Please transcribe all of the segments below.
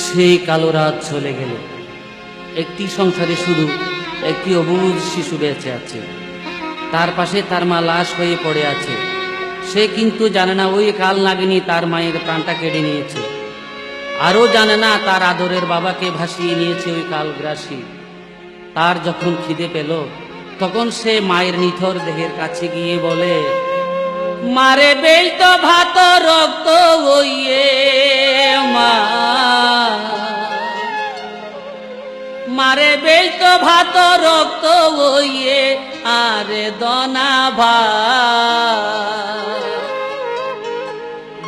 সেই কালো রাত চলে গেল। একটি সংসারে শুধু একটি অবুধ শিশু বেঁচে আছে। তার পাশে তার মা লাশ হয়ে পড়ে আছে। সে কিন্তু জানে না ওই কাল নাগিনী তার মায়ের প্রাণটা কেড়ে নিয়েছে। আরও জানে না তার আদরের বাবাকে ভাসিয়ে নিয়েছে ওই কালগ্রাসী তার যখন খিদে পেল, তখন সে মায়ের নিথর দেহের কাছে গিয়ে বলে মারে বেল তো ভাত, রক্ত ওইয়ে মা। মারে বেল তো ভাত, রক্ত ওইয়ে আরে দনা ভা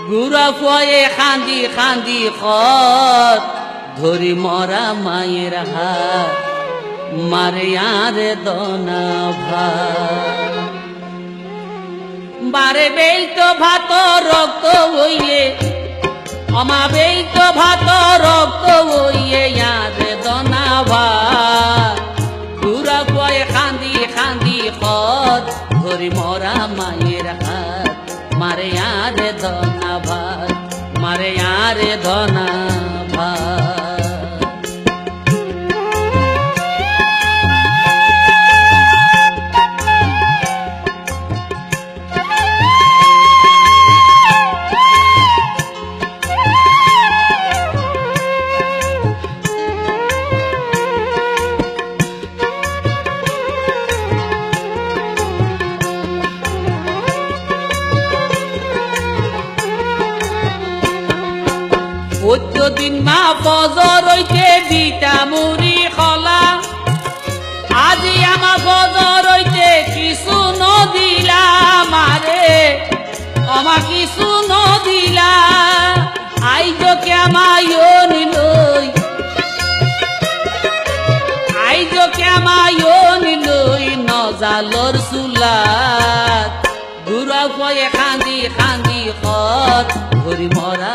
গুড়া ফয়ে খান্দি খান্দি খত, ধরি মরা মায়ের হাত, মারে আরে দনা ভা বেল তো ভাত রক্ত আমা বেল তো ভাত রক্ত হইয়ে ইয়াদে দনা ভাত পুরা পয়ে খান্দি খান্দি খত ধরি মরা মায়ের হাত, মারে আরে দনা ভাত মারে আরে দনা ভাত চোদ্দ দিন মা বজর হইতে দিতা মুড়ি খলা। আজি আমা বজর হইতে কিছু নদিলা মারে। আমা কিছু নদিলা আইজ কেমায়ো নিলই আইজ কেমায়ো নিলই নজালর চুলাত। বুড়া পয়ে খান্দি খান্দি খত ঘুরি মরা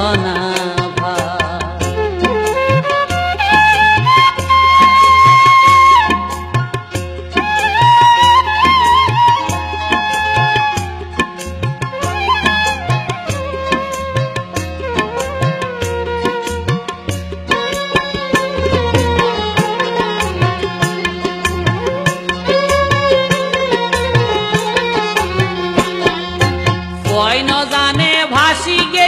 আরে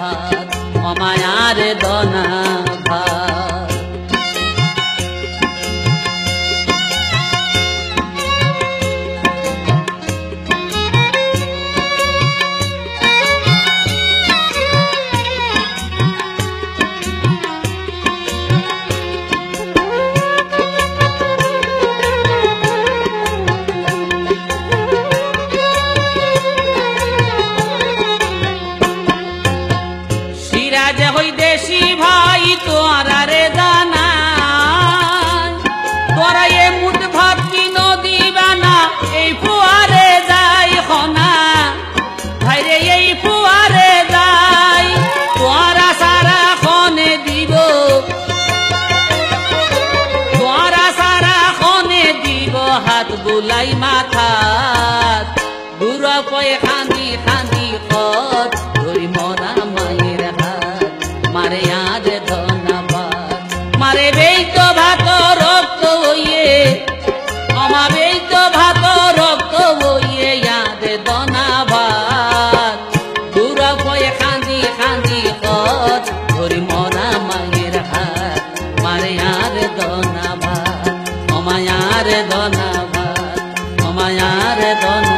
ভাত অমায়ার দনা। বুলাই মাথা দূর পয়ে খান্দি খান্দি de